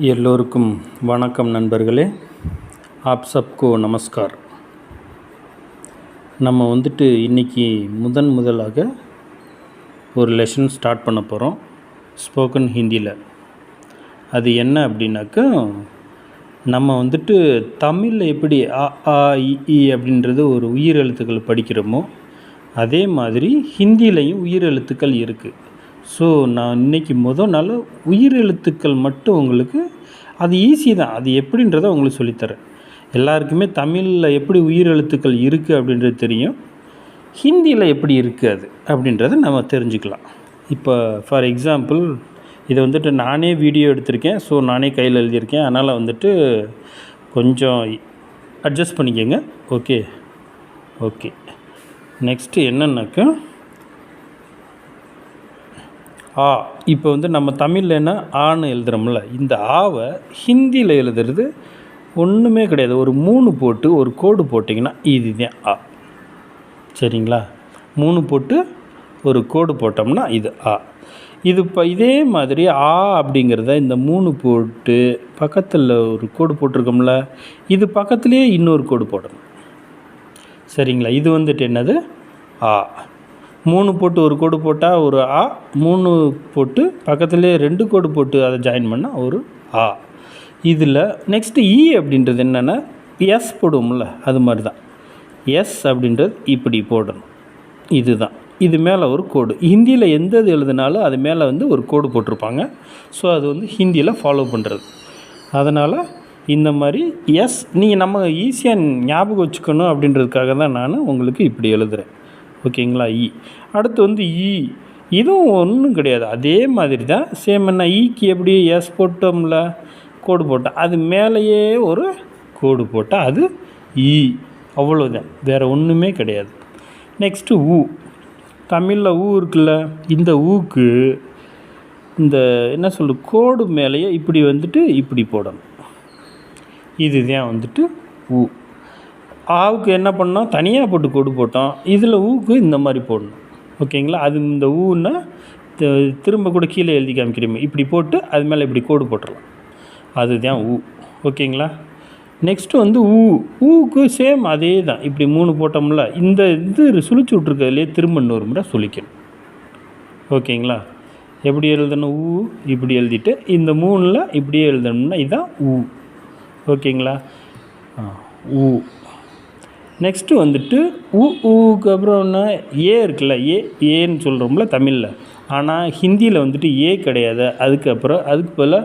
எல்லோருக்கும் வணக்கம் நண்பர்களே. ஆப் சப்கோ நமஸ்கார். நம்ம வந்துட்டு இன்றைக்கி முதன் முதலாக ஒரு லெசன் ஸ்டார்ட் பண்ண போகிறோம் ஸ்போக்கன் ஹிந்தியில் அது என்ன அப்படின்னாக்கா நம்ம வந்துட்டு தமிழில் எப்படி அ ஆ இ அப்படின்றது ஒரு உயிர் எழுத்துக்கள் படிக்கிறோமோ அதே மாதிரி ஹிந்திலையும் உயிர் எழுத்துக்கள் இருக்குது ஸோ நான் இன்றைக்கி முத நாள் உயிர் எழுத்துக்கள் மட்டும் உங்களுக்கு அது ஈஸி தான். அது எப்படின்றத உங்களுக்கு சொல்லித்தரேன். எல்லாருக்குமே தமிழில் எப்படி உயிர் எழுத்துக்கள் இருக்குது அப்படின்றது தெரியும். ஹிந்தியில் எப்படி இருக்குது அது அப்படின்றத நம்ம தெரிஞ்சுக்கலாம். இப்போ ஃபார் எக்ஸாம்பிள் இதை வந்துட்டு நானே வீடியோ எடுத்திருக்கேன். ஸோ நானே கையில் எழுதியிருக்கேன். அதனால் வந்துட்டு கொஞ்சம் அட்ஜஸ்ட் பண்ணிக்கோங்க. ஓகே ஓகே நெக்ஸ்ட்டு என்னென்னாக்கா ஆ. இப்போ வந்து நம்ம தமிழில் என்ன ஆன்னு எழுதுகிறோம்ல இந்த ஆவை ஹிந்தியில் எழுதுறது ஒன்றுமே கிடையாது. ஒரு மூணு போட்டு ஒரு கோடு போட்டிங்கன்னா இதுதான் ஆ. சரிங்களா? மூணு போட்டு ஒரு கோடு போட்டோம்னா இது ஆ. இது இப்போ இதே மாதிரி ஆ அப்படிங்கிறத இந்த மூணு போட்டு பக்கத்தில் ஒரு கோடு போட்டிருக்கோம்ல இது பக்கத்துலேயே இன்னொரு கோடு போடணும். சரிங்களா? இது வந்துட்டு என்னது? ஆ. மூணு போட்டு ஒரு கோடு போட்டால் ஒரு ஆ மூணு போட்டு பக்கத்துலேயே ரெண்டு கோடு போட்டு அதை ஜாயின் பண்ணால் ஒரு ஆ. இதில் நெக்ஸ்ட்டு இ அப்படின்றது என்னென்னா எஸ் போடுவோம்ல அது மாதிரி தான் எஸ் அப்படின்றது இப்படி போடணும். இதுதான். இது மேலே ஒரு கோடு. ஹிந்தியில் எந்த இது எழுதினாலும் அது மேலே வந்து ஒரு கோடு போட்டிருப்பாங்க. ஸோ அது வந்து ஹிந்தியில் ஃபாலோ பண்ணுறது அதனால் இந்த மாதிரி எஸ் நீங்கள் நம்ம ஈஸியாக ஞாபகம் வச்சுக்கணும் அப்படின்றதுக்காக தான் நான் உங்களுக்கு இப்படி எழுதுகிறேன் ஓகேங்களா? இ. அடுத்து வந்து இ. இதுவும் ஒன்றும் கிடையாது. அதே மாதிரி தான் சேம் என்ன? ஈக்கு எப்படி எஸ் போட்டோம்ல? கோடு போட்டால் அது மேலேயே ஒரு கோடு போட்டால் அது இ. அவ்வளோதான் வேறு ஒன்றுமே கிடையாது. நெக்ஸ்ட்டு ஊ தமிழில் ஊ இருக்குல்ல? இந்த ஊக்கு இந்த என்ன சொல்லு கோடு மேலேயே இப்படி வந்துட்டு இப்படி போடணும். இதுதான் வந்துட்டு ஊ ஆவுக்கு என்ன பண்ணோம்? தனியாக போட்டு கோடு போட்டோம். இதில் ஊக்கு இந்த மாதிரி போடணும். ஓகேங்களா? அது இந்த ஊன்னா திரும்ப கூட கீழே எழுதி காமிக்கிறோமே. இப்படி போட்டு அது மேலே இப்படி கோடு போட்டுடலாம் அதுதான் ஊ. ஓகேங்களா? நெக்ஸ்ட்டு வந்து ஊ. ஊக்கு சேம் அதே தான் இப்படி மூணு போட்டோம்ல இந்த இது சுழிச்சு விட்ருக்கிறதுலே திரும்ப இன்னொரு முறை சுழிக்கணும். ஓகேங்களா? எப்படி எழுதணும்? ஊ. இப்படி எழுதிட்டு இந்த மூணில் இப்படியே எழுதணும்னா இதுதான் ஊ. ஓகேங்களா? ஆ, ஊ. நெக்ஸ்ட்டு வந்துட்டு உ ஊக்கு அப்புறம் என்ன? ஏ இருக்குல்ல ஏ ஏன்னு சொல்கிறோம்ல தமிழில். ஆனால் ஹிந்தியில் வந்துட்டு ஏ கிடையாது. அதுக்கப்புறம் அதுக்கு போல்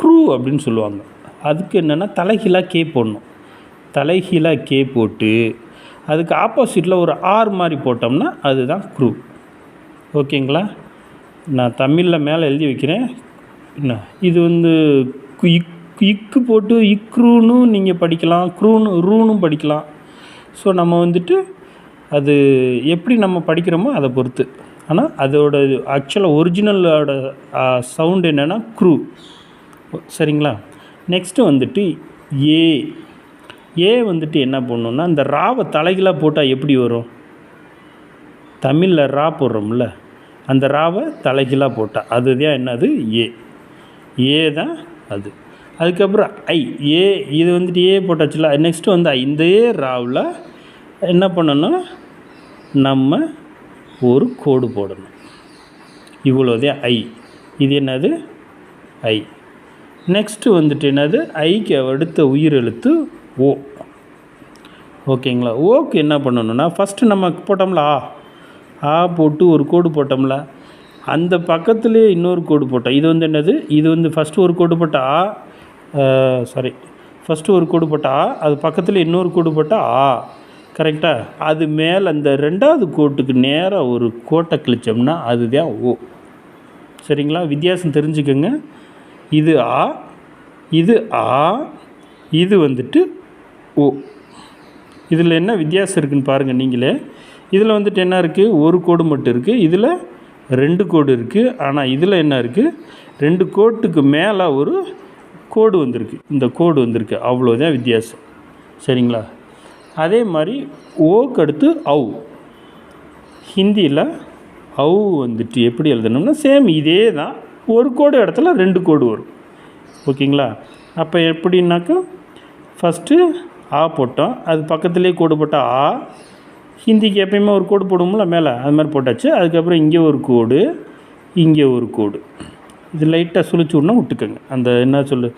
க்ரூ அப்படின்னு சொல்லுவாங்க. அதுக்கு என்னென்னா தலைகீழாக கே போடணும். தலைகீழாக கே போட்டு அதுக்கு ஆப்போசிட்டில் ஒரு ஆர் மாதிரி போட்டோம்னா அதுதான் க்ரூ. ஓகேங்களா? நான் தமிழில் மேலே எழுதி வைக்கிறேன். என்ன? இது வந்து இக் இக்கு போட்டு இக்ரூன்னு நீங்கள் படிக்கலாம் க்ரூன்னு ரூனும் படிக்கலாம். ஸோ நம்ம வந்துட்டு அது எப்படி நம்ம படிக்கிறோமோ அதை பொறுத்து. ஆனால் அதோட ஆக்சுவலாக ஒரிஜினலோட சவுண்டு என்னென்னா க்ரூ சரிங்களா? நெக்ஸ்ட்டு வந்துட்டு ஏ ஏ வந்துட்டு என்ன பண்ணுன்னா இந்த ராவை தலைகளாக போட்டால் எப்படி வரும்? தமிழில் ரா போடுறோம்ல. அந்த ராவை தலைகளாக போட்டால் அதுதான் என்னது? ஏ ஏ தான் அது. அதுக்கப்புறம் ஐ ஏ இது வந்துட்டு ஏ போட்டாச்சுல நெக்ஸ்ட்டு வந்து ஐ. இந்த ஏ ராவில் என்ன பண்ணணும்? நம்ம ஒரு கோடு போடணும். இவ்வளோதே ஐ. இது என்னது? ஐ. நெக்ஸ்ட்டு வந்துட்டு என்னது? ஐக்கு அடுத்த உயிர் எழுத்து ஓ. ஓகேங்களா? ஓக்கு என்ன பண்ணணும்னா ஃபஸ்ட்டு நம்ம போட்டோம்ல ஆ. ஆ போட்டு ஒரு கோடு போட்டோம்ல. அந்த பக்கத்துலேயே இன்னொரு கோடு போட்டோம். இது வந்து என்னது? இது வந்து ஃபஸ்ட்டு ஒரு கோடு போட்டால் ஆ சாரி ஃபஸ்ட்டு ஒரு கூடு போட்டால் அது பக்கத்தில் இன்னொரு கோடு போட்டால் ஆ. கரெக்டாக அது மேலே அந்த ரெண்டாவது கோட்டுக்கு நேராக ஒரு கோட்டை கிழிச்சோம்னா அதுதான் ஓ. சரிங்களா? வித்தியாசம் தெரிஞ்சுக்கோங்க. இது ஆ இது ஆ இது வந்துட்டு ஓ. இதில் என்ன வித்தியாசம் இருக்குதுன்னு பாருங்கள் நீங்களே. இதில் வந்துட்டு என்ன இருக்குது ஒரு கோடு மட்டும் இருக்குது இதில் ரெண்டு கோடு இருக்குது ஆனால் இதில் என்ன இருக்குது ரெண்டு கோட்டுக்கு மேலே ஒரு கோடு வந்திருக்கு. இந்த கோடு வந்திருக்கு. அவ்வளோதான் வித்தியாசம். சரிங்களா? அதே மாதிரி ஓக்கு அடுத்து அவு ஹிந்தியில் அவு வந்துட்டு எப்படி எழுதணும்னா சேம் இதே தான். ஒரு கோடு இடத்துல ரெண்டு கோடு வரும். ஓகேங்களா? அப்போ எப்படின்னாக்கா ஃபஸ்ட்டு ஆ போட்டோம். அது பக்கத்துலேயே கோடு போட்டால் ஆ ஹிந்திக்கு எப்பயுமே ஒரு கோடு போடுவோம்ல மேலே. அது மாதிரி போட்டாச்சு. அதுக்கப்புறம் இங்கே ஒரு கோடு இங்கே ஒரு கோடு. இது லைட்டாக சுழிச்சு விட்னா விட்டுக்கோங்க. அந்த என்ன சொல்லு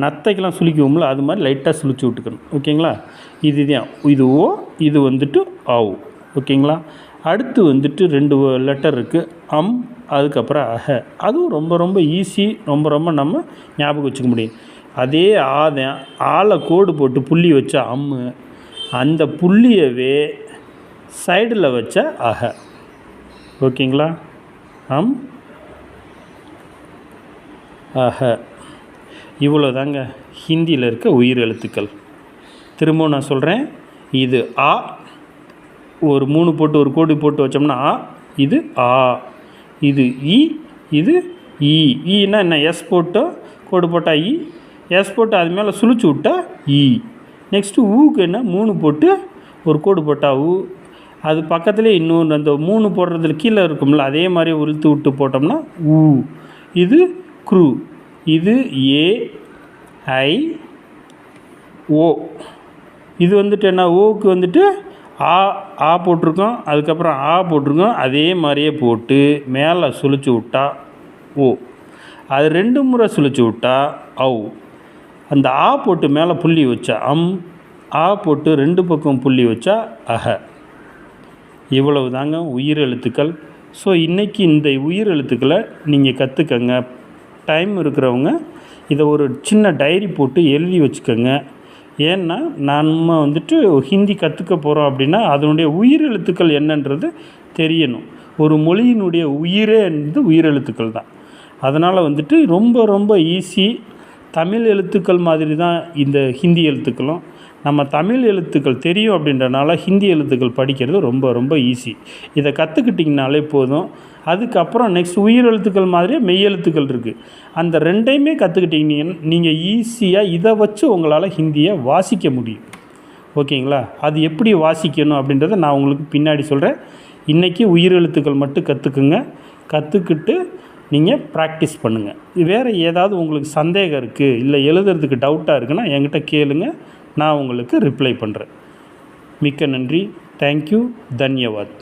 நத்தைக்கெல்லாம் சுழிக்குவோம்ல அது மாதிரி லைட்டாக சுழிச்சு விட்டுக்கணும். ஓகேங்களா? இதுதான் இது ஓ இது வந்துட்டு ஆவு. ஓகேங்களா? அடுத்து வந்துட்டு ரெண்டு லெட்டர் இருக்குது அம் அதுக்கப்புறம் அஹ. அதுவும் ரொம்ப ரொம்ப ஈஸி ரொம்ப ரொம்ப நம்ம ஞாபகம் வச்சுக்க முடியும். அதே ஆதான் ஆளை கோடு போட்டு புள்ளி வச்ச அம்மு அந்த புள்ளியவே சைடில் வச்ச அஹ. ஓகேங்களா? அம் ஆக இவ்வளோ தாங்க ஹிந்தியில் இருக்க உயிர் எழுத்துக்கள். திரும்பவும் நான் சொல்கிறேன் இது ஆ ஒரு மூணு போட்டு ஒரு கோடு போட்டு வச்சோம்னா ஆ இது ஆ. இது இ இது இ ஈனா என்ன எஸ் போட்டோ கோடு போட்டால் இ எஸ் போட்டு அது மேலே சுழிச்சு விட்டா இ. நெக்ஸ்ட்டு ஊக்கு என்ன மூணு போட்டு ஒரு கோடு போட்டால் ஊ. அது பக்கத்துலேயே இன்னொன்று அந்த மூணு போடுறதுல கீழே இருக்கும்ல அதே மாதிரி உளுத்து விட்டு போட்டோம்னா ஊ. இது க்ரூ. இது ஏ ஐ ஓ. இது வந்துட்டு என்ன? ஓக்கு வந்துட்டு ஆ ஆ போட்டிருக்கோம். அதுக்கப்புறம் ஆ போட்டிருக்கோம். அதே மாதிரியே போட்டு மேலே சுழிச்சு விட்டா ஓ. அது ரெண்டு முறை சுழிச்சு விட்டா ஔ அந்த ஆ போட்டு மேலே புள்ளி வச்சா அம். ஆ போட்டு ரெண்டு பக்கம் புள்ளி வச்சா அஹ. இவ்வளவு தாங்க உயிர் எழுத்துக்கள் ஸோ இன்றைக்கி இந்த உயிர் எழுத்துக்களை நீங்கள் கற்றுக்கங்க டைம் இருக்கிறவங்க இதை ஒரு சின்ன டைரி போட்டு எழுதி வச்சுக்கோங்க. ஏன்னா நம்ம வந்துட்டு ஹிந்தி கற்றுக்க போகிறோம் அப்படின்னா அதனுடைய உயிர் எழுத்துக்கள் என்னன்றது தெரியணும். ஒரு மொழியினுடைய உயிரே வந்து உயிர் எழுத்துக்கள் தான். அதனால் வந்துட்டு ரொம்ப ரொம்ப ஈஸி தமிழ் எழுத்துக்கள் மாதிரி தான் இந்த ஹிந்தி எழுத்துக்களும். நம்ம தமிழ் எழுத்துக்கள் தெரியும் அப்படின்றனால ஹிந்தி எழுத்துக்கள் படிக்கிறது ரொம்ப ரொம்ப ஈஸி இதை கற்றுக்கிட்டிங்கனாலே போதும். அதுக்கப்புறம் நெக்ஸ்ட் உயிர் எழுத்துக்கள் மாதிரியே மெய் எழுத்துக்கள் இருக்குது அந்த ரெண்டையுமே கற்றுக்கிட்டீங்க நீங்கள் ஈஸியாக இதை வச்சு உங்களால் ஹிந்தியை வாசிக்க முடியும். ஓகேங்களா? அது எப்படி வாசிக்கணும் அப்படின்றத நான் உங்களுக்கு பின்னாடி சொல்கிறேன் இன்றைக்கி உயிர் எழுத்துக்கள் மட்டும் கற்றுக்குங்க கற்றுக்கிட்டு நீங்கள் ப்ராக்டிஸ் பண்ணுங்கள் வேறு ஏதாவது உங்களுக்கு சந்தேகம் இருக்குது இல்லை எழுதுறதுக்கு டவுட்டாக இருக்குன்னா என்கிட்ட கேளுங்கள் நான் உங்களுக்கு ரிப்ளை பண்ணுறேன் மிக்க நன்றி. தேங்க்யூ தன்யவாத்.